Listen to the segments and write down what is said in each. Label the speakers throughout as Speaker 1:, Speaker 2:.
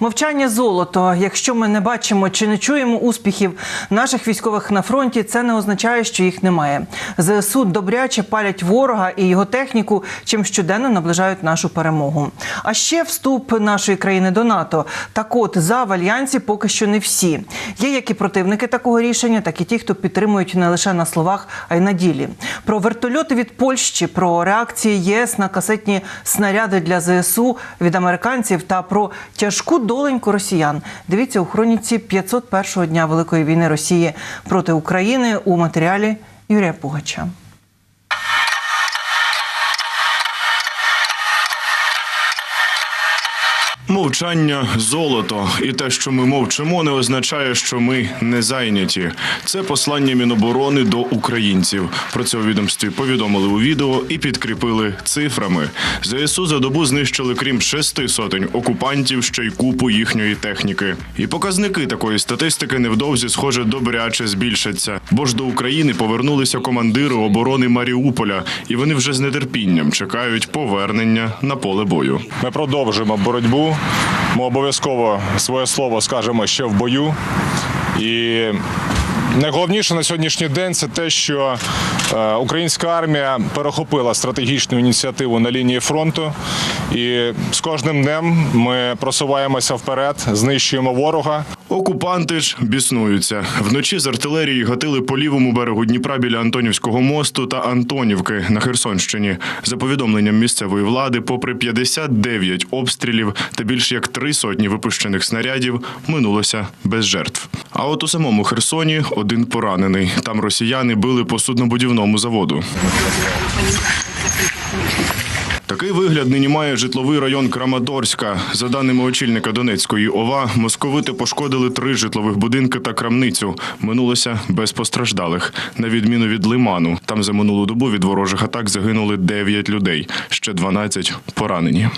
Speaker 1: Мовчання золото. Якщо ми не бачимо чи не чуємо успіхів наших військових на фронті, це не означає, що їх немає. ЗСУ добряче палять ворога і його техніку, чим щоденно наближають нашу перемогу. А ще вступ нашої країни до НАТО. Так от за в альянсі поки що не всі. Є як і противники такого рішення, так і ті, хто підтримують не лише на словах, а й на ділі. Про вертольоти від Польщі, про реакції ЄС на касетні снаряди для ЗСУ від американців та про тяжку доленьку росіян. Дивіться у хроніці 501-го дня Великої війни Росії проти України у матеріалі Юрія Пугача.
Speaker 2: Мовчання золото, і те, що ми мовчимо, не означає, що ми не зайняті. Це послання Міноборони до українців. Про це у відомстві повідомили у відео і підкріпили цифрами. ЗСУ за добу знищили крім шести сотень окупантів ще й купу їхньої техніки. І показники такої статистики невдовзі, схоже, добряче збільшаться. Бо ж до України повернулися командири оборони Маріуполя, і вони вже з нетерпінням чекають повернення на поле бою.
Speaker 3: Ми продовжуємо боротьбу. Ми обов'язково своє слово скажемо ще в бою. І найголовніше на сьогоднішній день це те, що е, українська армія перехопила стратегічну ініціативу на лінії фронту. І з кожним днем ми просуваємося вперед, знищуємо ворога.
Speaker 2: Окупанти ж біснуються. Вночі з артилерії гатили по лівому берегу Дніпра біля Антонівського мосту та Антонівки на Херсонщині. За повідомленням місцевої влади, попри 59 обстрілів та більш як три сотні випущених снарядів, минулося без жертв. А от у самому Херсоні один поранений. Там росіяни били по суднобудівному заводу. Такий вигляд нині має житловий район Краматорська. За даними очільника Донецької ОВА, московити пошкодили три житлових будинки та крамницю. Минулося без постраждалих. На відміну від Лиману, там за минулу добу від ворожих атак загинули 9 людей, ще 12 поранені.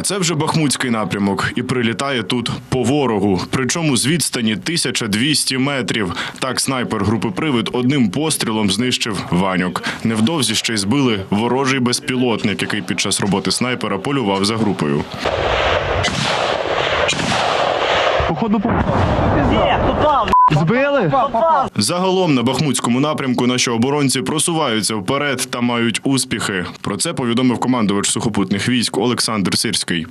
Speaker 2: А це вже Бахмутський напрямок, і прилітає тут по ворогу. Причому з відстані 1200 метрів. Так снайпер групи Привид одним пострілом знищив Ваньок. Невдовзі ще й збили ворожий безпілотник, який під час роботи снайпера полював за групою.
Speaker 4: Збили?
Speaker 2: Загалом на Бахмутському напрямку наші оборонці просуваються вперед та мають успіхи. Про це повідомив командувач сухопутних військ Олександр Сирський.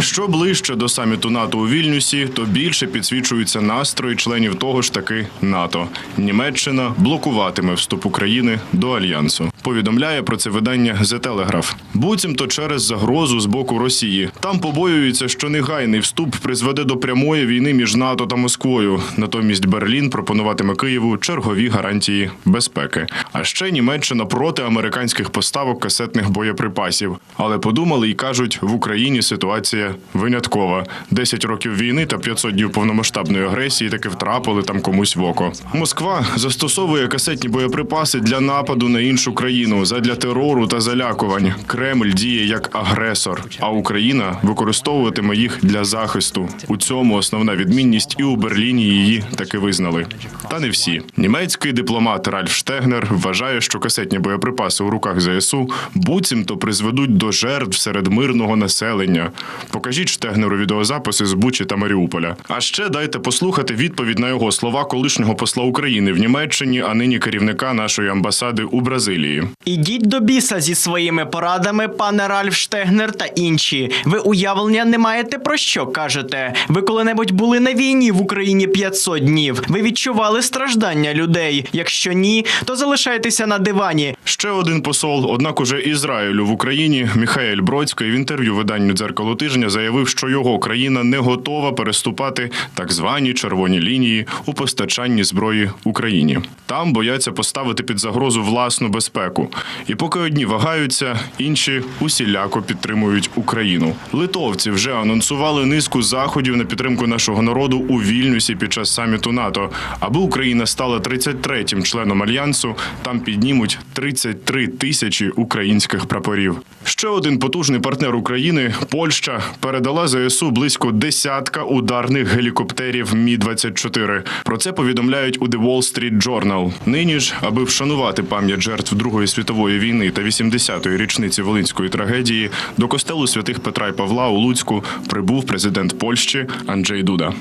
Speaker 2: Що ближче до саміту НАТО у Вільнюсі, то більше підсвічуються настрої членів того ж таки НАТО. Німеччина блокуватиме вступ України до альянсу. Повідомляє про це видання The Telegraph. Буцімто через загрозу з боку Росії. Там побоюються, що негайний вступ призведе до прямої війни між НАТО та Москвою. Натомість Берлін пропонуватиме Києву чергові гарантії безпеки. А ще Німеччина проти американських поставок касетних боєприпасів. Але подумали і кажуть, в Україні ситуація виняткова. 10 років війни та 500 днів повномасштабної агресії таки втрапили там комусь в око. Москва застосовує касетні боєприпаси для нападу на іншу країну задля терору та залякувань. Кремль діє як агресор, а Україна використовуватиме їх для захисту. У цьому основна відмінність, і у Берліні її таки визнали. Та не всі. Німецький дипломат Ральф Штегнер вважає, що касетні боєприпаси у руках ЗСУ буцімто призведуть до жертв серед мирного населення. Покажіть Штегнеру відеозаписи з Бучі та Маріуполя. А ще дайте послухати відповідь на його слова колишнього посла України в Німеччині, а нині керівника нашої амбасади у Бразилії.
Speaker 5: Ідіть до біса зі своїми порадами, пане Ральф Штегнер та інші. Ви уявлення не маєте про що кажете. Ви коли-небудь були на війні в Україні 500 днів. Ви відчували страждання людей. Якщо ні, то залишайтеся на дивані.
Speaker 2: Ще один посол, однак уже Ізраїлю в Україні, Міхаель Бродський в інтерв'ю виданню дзеркало тижня заявив, що його країна не готова переступати так звані червоні лінії у постачанні зброї Україні. Там бояться поставити під загрозу власну безпеку. І поки одні вагаються, інші усіляко підтримують Україну. Литовці вже анонсували низку заходів на підтримку нашого народу у Вільнюсі під час саміту НАТО. Аби Україна стала 33-м членом альянсу, там піднімуть 33 тисячі українських прапорів. Ще один потужний партнер України Польща передала ЗСУ близько десятка ударних гелікоптерів Мі 24 Про це повідомляють у The Wall Street Journal. Нині ж, аби вшанувати пам'ять жертв Другої світової війни та 80-ї річниці волинської трагедії, до костелу святих Петра і Павла у Луцьку прибув президент Польщі Анджей Дуда.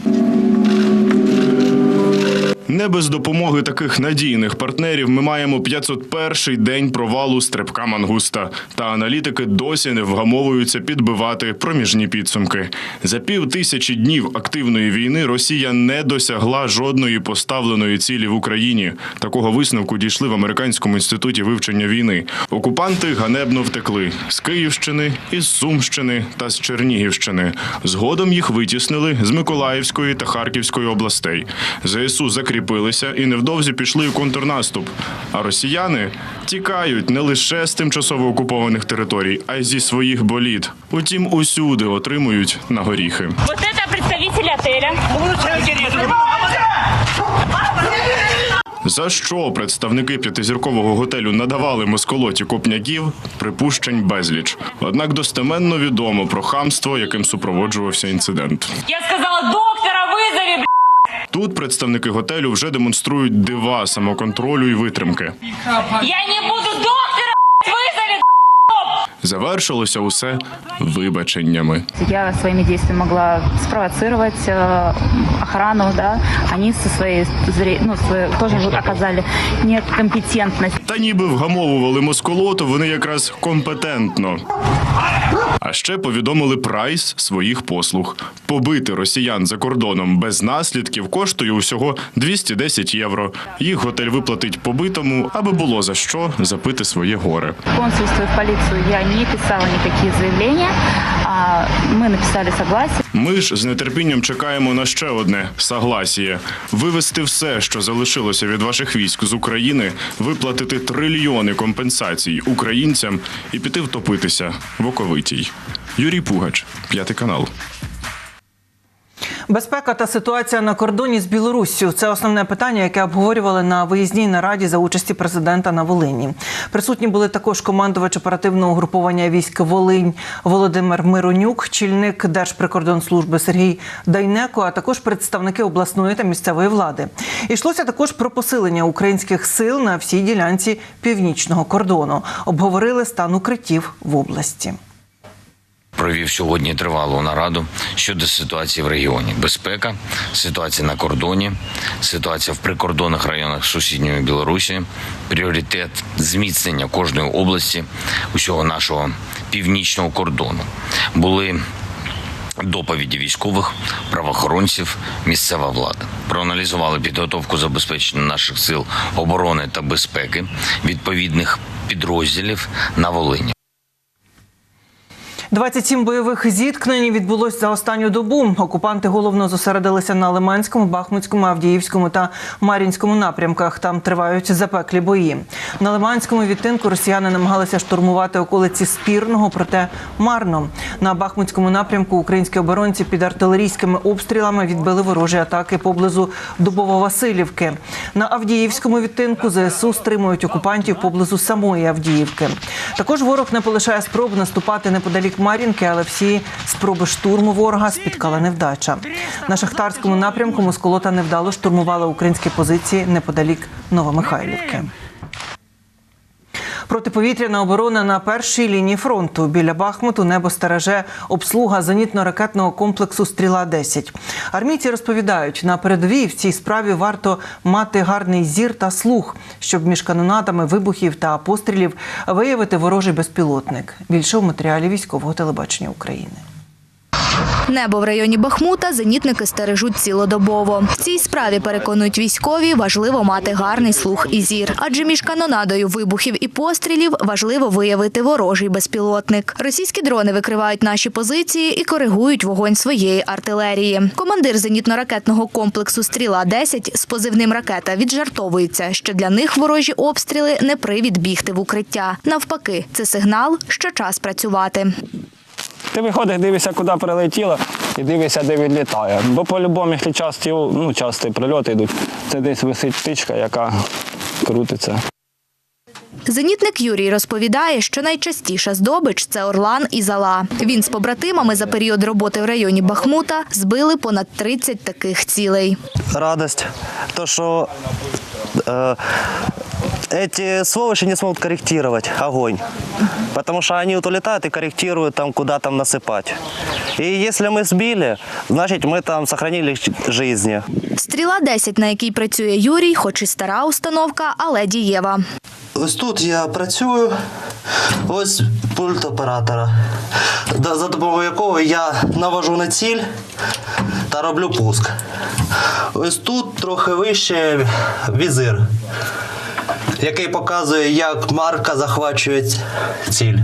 Speaker 2: Не без допомоги таких надійних партнерів ми маємо 501-й день провалу стрибка мангуста. Та аналітики досі не вгамовуються підбивати проміжні підсумки. За пів тисячі днів активної війни Росія не досягла жодної поставленої цілі в Україні. Такого висновку дійшли в американському інституті вивчення війни. Окупанти ганебно втекли з Київщини, із Сумщини та з Чернігівщини. Згодом їх витіснили з Миколаївської та Харківської областей. ЗСУ закріпилися і невдовзі пішли у контрнаступ. А росіяни тікають не лише з тимчасово окупованих територій, а й зі своїх боліт. Утім, усюди отримують на горіхи.
Speaker 4: Вот это представители отеля.
Speaker 2: За що представники п'ятизіркового готелю надавали москолоті копняків, припущень безліч. Однак достеменно відомо про хамство, яким супроводжувався інцидент.
Speaker 4: Я сказала, доктора вызови, б***ь.
Speaker 2: Тут представники готелю вже демонструють дива самоконтролю і витримки.
Speaker 4: Я не буду доктора б***ь,
Speaker 2: Завершилося усе вибаченнями.
Speaker 6: Я своими действиями могла спровоцировать э, охрану, да. Они со своей зре- ну, тоже оказали некомпетентность.
Speaker 2: Та ніби вгамовували москолоту вони якраз компетентно. А ще повідомили прайс своїх послуг. Побити росіян за кордоном без наслідків коштує усього 210 євро. Їх готель виплатить побитому, аби було за що запити своє горе.
Speaker 6: В консульство в полицию я не писала никакие заявления. А мы написали согласие.
Speaker 2: Ми ж з нетерпінням чекаємо на ще одне согласіє. Вивести все, що залишилося від ваших військ з України, виплатити трильйони компенсацій українцям і піти втопитися в оковитій. Юрій Пугач, п'ятий канал.
Speaker 1: Безпека та ситуація на кордоні з Білоруссю це основне питання, яке обговорювали на виїзній нараді за участі президента на Волині. Присутні були також командувач оперативного угруповання військ Волинь Володимир Миронюк, чільник Держприкордонслужби Сергій Дайнеко, а також представники обласної та місцевої влади. Йшлося також про посилення українських сил на всій ділянці північного кордону. Обговорили стан укриттів в області.
Speaker 7: Провів сьогодні тривалу нараду щодо ситуації в регіоні: безпека, ситуація на кордоні, ситуація в прикордонних районах сусідньої Білорусі, пріоритет зміцнення кожної області усього нашого північного кордону. Були доповіді військових, правоохоронців, місцева влада. Проаналізували підготовку забезпечення наших сил оборони та безпеки відповідних підрозділів на Волині.
Speaker 1: 27 бойових зіткнень відбулось за останню добу. Окупанти головно зосередилися на Лиманському, Бахмутському, Авдіївському та Мар'їнському напрямках. Там тривають запеклі бої. На Лиманському відтинку росіяни намагалися штурмувати околиці спірного, проте марно. На Бахмутському напрямку українські оборонці під артилерійськими обстрілами відбили ворожі атаки поблизу Дубово-Василівки. На Авдіївському відтинку ЗСУ стримують окупантів поблизу самої Авдіївки. Також ворог не полишає спроб наступати неподалік Мар'їнки, але всі спроби штурму ворога спіткала невдача. На шахтарському напрямку Москолота невдало штурмувала українські позиції неподалік Новомихайлівки. Протиповітряна оборона на першій лінії фронту біля Бахмуту небо стереже обслуга зенітно-ракетного комплексу Стріла 10 Армійці розповідають, на передовій в цій справі варто мати гарний зір та слух, щоб між канонатами вибухів та пострілів виявити ворожий безпілотник. Більше в матеріалі військового телебачення України.
Speaker 8: Небо в районі Бахмута зенітники стережуть цілодобово. В цій справі переконують військові, важливо мати гарний слух і зір. Адже між канонадою вибухів і пострілів важливо виявити ворожий безпілотник. Російські дрони викривають наші позиції і коригують вогонь своєї артилерії. Командир зенітно-ракетного комплексу Стріла 10 з позивним ракета віджартовується, що для них ворожі обстріли не привід бігти в укриття. Навпаки, це сигнал, що час працювати.
Speaker 9: Ти виходиш, дивишся, куди прилетіло, і дивишся, де відлітає. Бо по-любому, якщо часті, ну, часті прильоти йдуть, це десь висить птичка, яка крутиться.
Speaker 8: Зенітник Юрій розповідає, що найчастіша здобич це Орлан і Зала. Він з побратимами за період роботи в районі Бахмута збили понад 30 таких цілей.
Speaker 10: радость, то, что э, эти сволочи не смогут корректировать огонь, потому что они вот улетают и корректируют там, куда там насыпать. И если мы сбили, значит мы там сохранили ч- жизни.
Speaker 8: Стріла 10, на якій працює Юрій, хоч і стара установка, але дієва.
Speaker 10: Ось тут я працюю, ось пульт оператора, да- за допомогою якого я навожу на ціль та роблю пуск. Ось тут трохи вище візир, який показує, як марка захвачує ціль.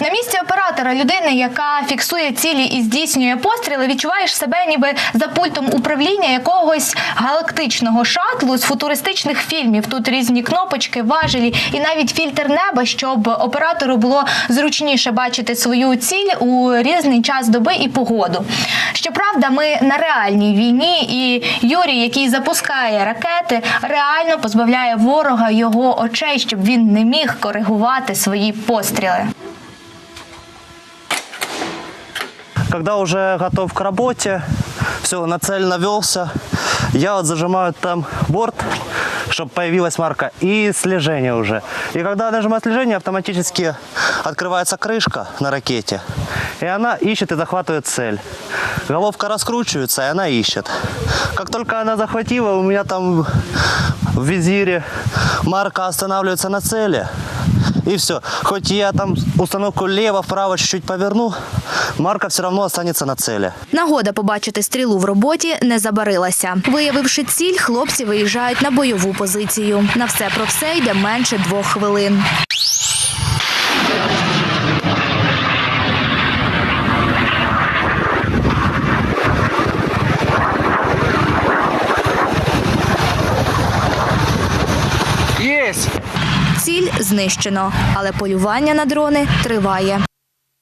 Speaker 11: На місці оператора людини, яка фіксує цілі і здійснює постріли, відчуваєш себе ніби за пультом управління якогось галактичного шатлу з футуристичних фільмів. Тут різні кнопочки, важелі і навіть фільтр неба, щоб оператору було зручніше бачити свою ціль у різний час доби і погоду. Щоправда, ми на реальній війні, і Юрій, який запускає ракети, реально позбавляє ворога його очей, щоб він не міг коригувати свої постріли.
Speaker 10: Когда уже готов к работе, все, на цель навелся, я вот зажимаю там борт, чтобы появилась марка, и слежение уже. И когда нажимаю слежение, автоматически открывается крышка на ракете, и она ищет и захватывает цель. Головка раскручивается, и она ищет. Как только она захватила, у меня там в визире марка останавливается на цели, и все. Хоть я там установку лево-вправо чуть-чуть поверну, марка все равно останется на цілі.
Speaker 8: Нагода побачити стрілу в роботі не забарилася. Виявивши ціль, хлопці виїжджають на бойову позицію. На все про все йде менше двох хвилин. Ціль знищено, але полювання на дрони триває.